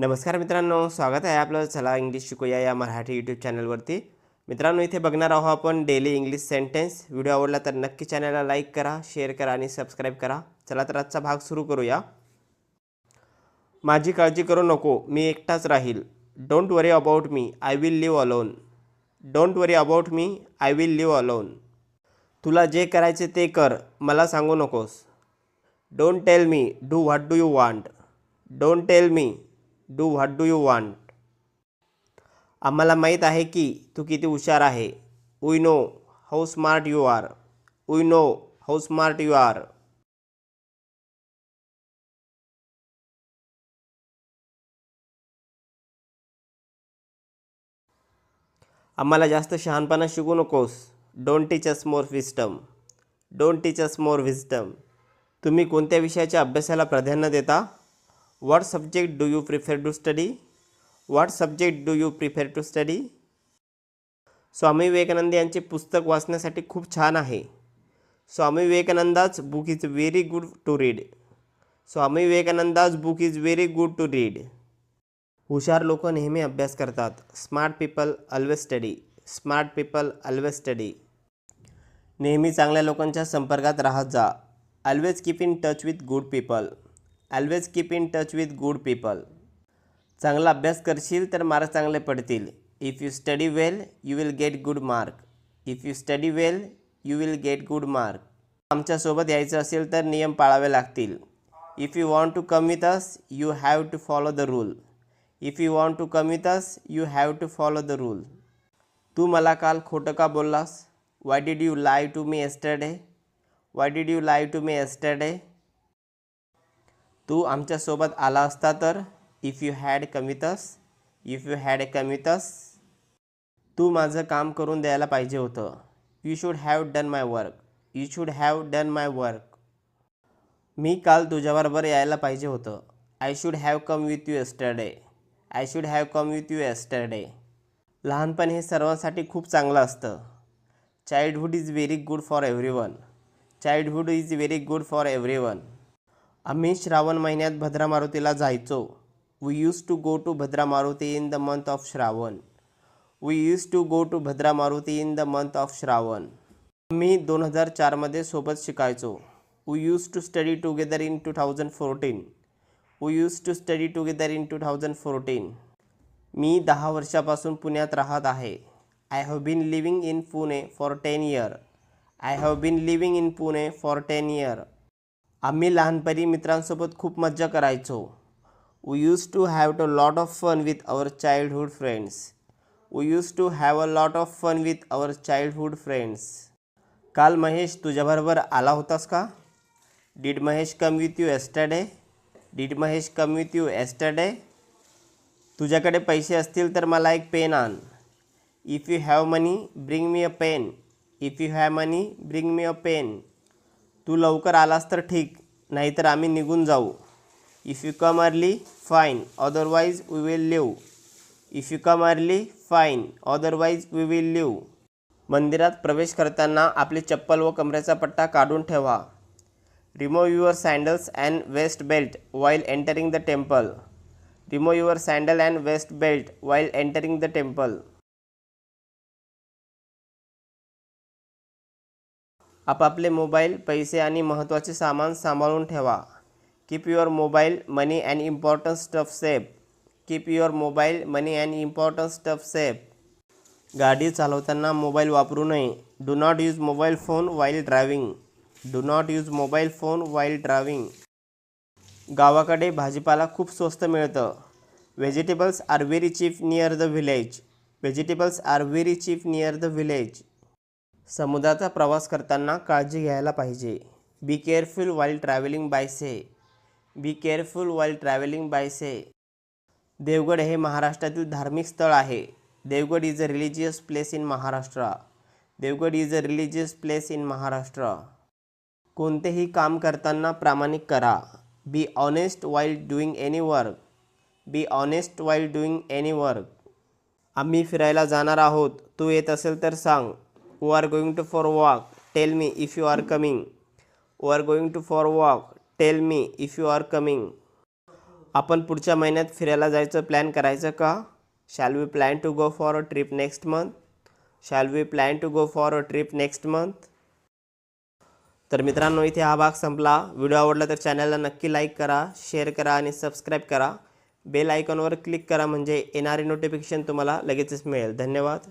नमस्कार मित्रांनो स्वागत आहे आपलं. चला इंग्लिश शिकूया या मराठी यूट्यूब चॅनलवरती मित्रांनो इथे बघणार आहोत आपण डेली इंग्लिश सेंटेन्स व्हिडिओ आवडला तर नक्की चॅनलला लाईक करा शेअर करा आणि सबस्क्राईब करा. चला तर आजचा भाग सुरू करूया. माझी काळजी करू नको मी एकटाच राहील. Don't worry about me I will live alone don't worry about me I will live alone तुला जे करायचे ते कर मला सांगू नकोस. Don't tell me do what do you want don't tell me do what do you want आम्हाला माहीत आहे की तू किती हुशार आहे. We know how smart you are we know how smart you are आम्हाला जास्त शहाणपणा शिकू नकोस. Don't teach us more विस्टम don't teach us मोर विस्टम तुम्ही कोणत्या विषयाच्या अभ्यासाला प्राधान्य देता? What subject do you prefer to study what subject do you prefer to study Swami Vivekananda यांचे पुस्तक वाचण्यासाठी खूप छान आहे. Swami Vivekananda's book is very good to read Swami Vivekananda's book is very good to read हुशार लोक नेहमी अभ्यास करतात. Smart people always study smart people always study नेहमी चांगल्या लोकांच्या संपर्कात राहत जा. Always keep in touch with good people always keep in touch with good people चांगला अभ्यास करशील तर मार्क चांगले पडतील. If you study well you will get good mark if you study well you will get good mark आमच्यासोबत यायचं असेल तर नियम पाळावे लागतील. If you want to come with us you have to follow the rule if you want to come with us you have to follow the rule तू मला काल खोटं का बोललास? Why did you lie to me yesterday why did you lie to me yesterday तू आमच्यासोबत आला असता तर if you had come with us if you had come with us तू माझं काम करून द्यायला पाहिजे होतं. You should have done my work you should have done my work मी काल तुझ्याबरोबर यायला पाहिजे होतं. I should have come with you yesterday I should have come with you yesterday लहानपण हे सर्वांसाठी खूप चांगलं असतं. Childhood is very good for every one childhood is very good for every one आम्ही श्रावण महिन्यात भद्रा मारुतीला जायचो. We use to go to Bhadra Maruti in the month of Shravan. We use to go to Bhadra Maruti in the month of Shravan. आम्ही दोन हजार चारमध्ये सोबत शिकायचो. We use to study together in two thousand fourteen we use to study together in two thousand fourteen मी दहा वर्षापासून पुण्यात राहत आहे. I have been living in Pune for ten year I have been living in Pune for ten year आम्ही लहानपणी मित्रांसोबत खूप मज्जा करायचो. We use to have a lot of fun with our childhood friends we use to have a lot of fun with our childhood friends काल महेश तुझ्याबरोबर आला होतास का? Did Mahesh come with you yesterday did Mahesh come with you yesterday तुझ्याकडे पैसे असतील तर मला एक पेन आण. If you have money bring me a pen if you have money bring me a pen तू लवकर आलास तर ठीक नाहीतर आम्ही निघून जाऊ. If you come early fine otherwise we will leave if you come early fine otherwise we will leave मंदिरात प्रवेश करताना आपली चप्पल व कमरेचा पट्टा काढून ठेवा. Remove your sandals and waist belt while entering the temple remove your sandal and waist belt while entering the temple आपापले मोबाईल पैसे आणि महत्त्वाचे सामान सांभाळून ठेवा. Keep your mobile money and important stuff safe keep your mobile money and important stuff safe गाडी चालवताना mobile वापरू नये. Do not use mobile phone while driving do not use mobile phone while driving गावाकडे भाजीपाला खूप स्वस्त मिळतं. Vegetables are very cheap near the village vegetables are very cheap near the village समुद्राचा प्रवास करताना काळजी घ्यायला पाहिजे. Be careful while travelling by sea be careful while travelling by sea Devgad हे महाराष्ट्रातील धार्मिक स्थळ आहे. Devgad is a religious place in Maharashtra. Devgad is a religious place in Maharashtra. कोणतेही काम करताना प्रामाणिक करा. Be honest while doing any work be honest while doing any work आम्ही फिरायला जाणार आहोत. तू येत असेल तर सांग. We are going to for walk tell me if you are coming we are going to for walk tell me if you are coming आपण पुढच्या महिन्यात फिरायला जायचं प्लॅन करायचं का? Shall we plan to go for a trip next month shall we plan to go for a trip next month तर मित्रांनो इथे हा भाग संपला. व्हिडिओ आवडला तर चॅनलला नक्की लाईक करा शेअर करा आणि सबस्क्राईब करा. बेल आयकॉनवर क्लिक करा म्हणजे येणारे नोटिफिकेशन तुम्हाला लगेचच मिळेल. धन्यवाद.